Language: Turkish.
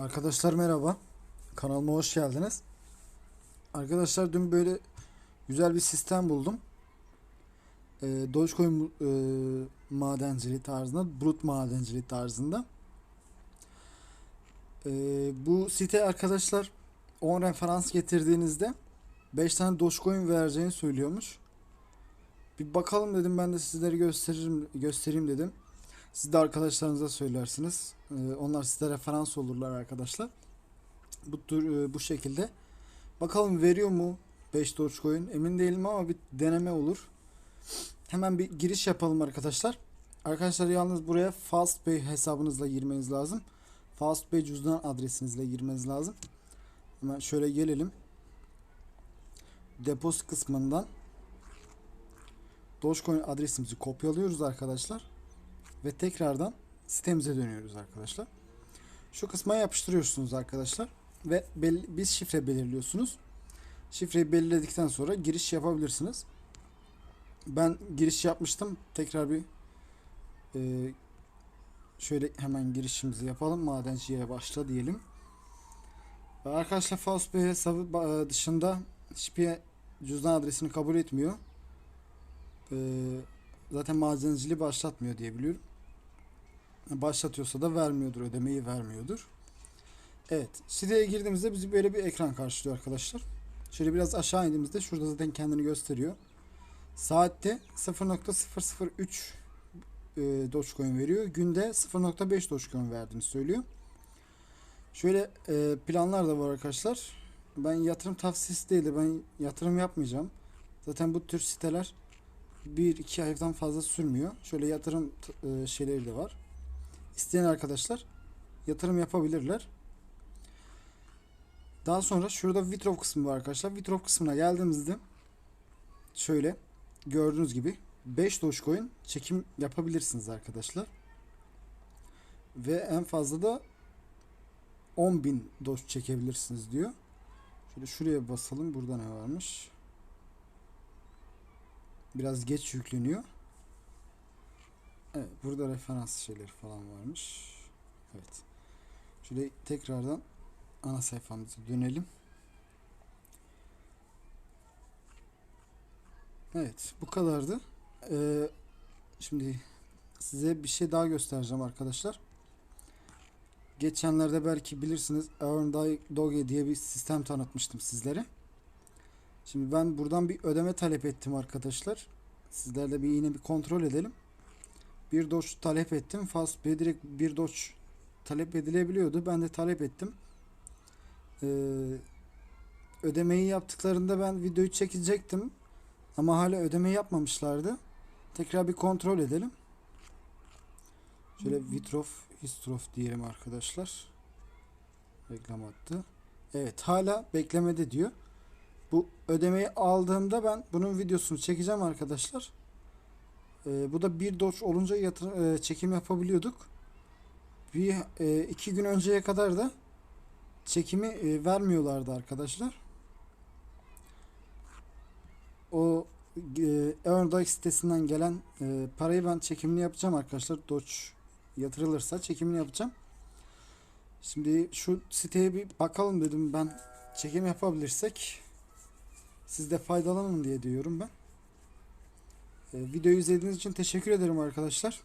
Arkadaşlar merhaba. Kanalıma hoş geldiniz. Arkadaşlar dün böyle güzel bir sistem buldum. Ee, Dogecoin e, madenciliği tarzında, brut madenciliği tarzında. Ee, bu site arkadaşlar 10 referans getirdiğinizde 5 tane Dogecoin vereceğini söylüyormuş. Bir bakalım dedim ben de sizlere gösteririm göstereyim dedim. Siz de arkadaşlarınıza söylersiniz. Ee, onlar size referans olurlar arkadaşlar. Bu tür e, bu şekilde. Bakalım veriyor mu 5 Dogecoin emin değilim ama bir deneme olur. Hemen bir giriş yapalım arkadaşlar. Arkadaşlar yalnız buraya FastPay hesabınızla girmeniz lazım. FastPay cüzdan adresinizle girmeniz lazım. Hemen şöyle gelelim. Depozit kısmından Dogecoin adresimizi kopyalıyoruz arkadaşlar ve tekrardan sitemize dönüyoruz arkadaşlar. Şu kısma yapıştırıyorsunuz arkadaşlar ve bir şifre belirliyorsunuz. Şifreyi belirledikten sonra giriş yapabilirsiniz. Ben giriş yapmıştım. Tekrar bir e, şöyle hemen girişimizi yapalım. Madenciye başla diyelim. Arkadaşlar Faustbay hesabı ba- dışında hiçbir cüzdan adresini kabul etmiyor. Ee, zaten madenciliği başlatmıyor diye biliyorum. Başlatıyorsa da vermiyordur, ödemeyi vermiyordur. Evet, siteye girdiğimizde bizi böyle bir ekran karşılıyor arkadaşlar. Şöyle biraz aşağı indiğimizde şurada zaten kendini gösteriyor. Saatte 0.003 e, Dogecoin veriyor. Günde 0.5 Dogecoin verdiğini söylüyor. Şöyle e, planlar da var arkadaşlar. Ben yatırım tavsiyesi değil de ben yatırım yapmayacağım. Zaten bu tür siteler 1-2 aydan fazla sürmüyor. Şöyle yatırım e, şeyleri de var. İsteyen arkadaşlar yatırım yapabilirler. Daha sonra şurada withdraw kısmı var arkadaşlar. Withdraw kısmına geldiğimizde şöyle gördüğünüz gibi 5 Dogecoin çekim yapabilirsiniz arkadaşlar. Ve en fazla da 10.000 Doge çekebilirsiniz diyor. Şöyle şuraya basalım. Burada ne varmış? Biraz geç yükleniyor. Evet, burada referans şeyleri falan varmış. Evet. Şöyle tekrardan ana sayfamıza dönelim. Evet, bu kadardı. Ee, şimdi size bir şey daha göstereceğim arkadaşlar. Geçenlerde belki bilirsiniz Earn Doge diye bir sistem tanıtmıştım sizlere. Şimdi ben buradan bir ödeme talep ettim arkadaşlar. Sizlerle bir yine bir kontrol edelim. Bir doç talep ettim. Fastpay direkt bir doç talep edilebiliyordu. Ben de talep ettim. Ee, ödemeyi yaptıklarında ben videoyu çekecektim. Ama hala ödeme yapmamışlardı. Tekrar bir kontrol edelim. Şöyle Vitrof, Histrof diyelim arkadaşlar. Reklam attı. Evet hala beklemede diyor. Bu ödemeyi aldığımda ben bunun videosunu çekeceğim arkadaşlar. Ee, bu da bir doç olunca yatır, e, çekim yapabiliyorduk. Bir e, iki gün önceye kadar da çekimi e, vermiyorlardı arkadaşlar. O e, Earndog sitesinden gelen e, parayı ben çekimini yapacağım arkadaşlar. Doge yatırılırsa çekimini yapacağım. Şimdi şu siteye bir bakalım dedim ben çekim yapabilirsek siz de faydalanın diye diyorum ben. E, videoyu izlediğiniz için teşekkür ederim arkadaşlar.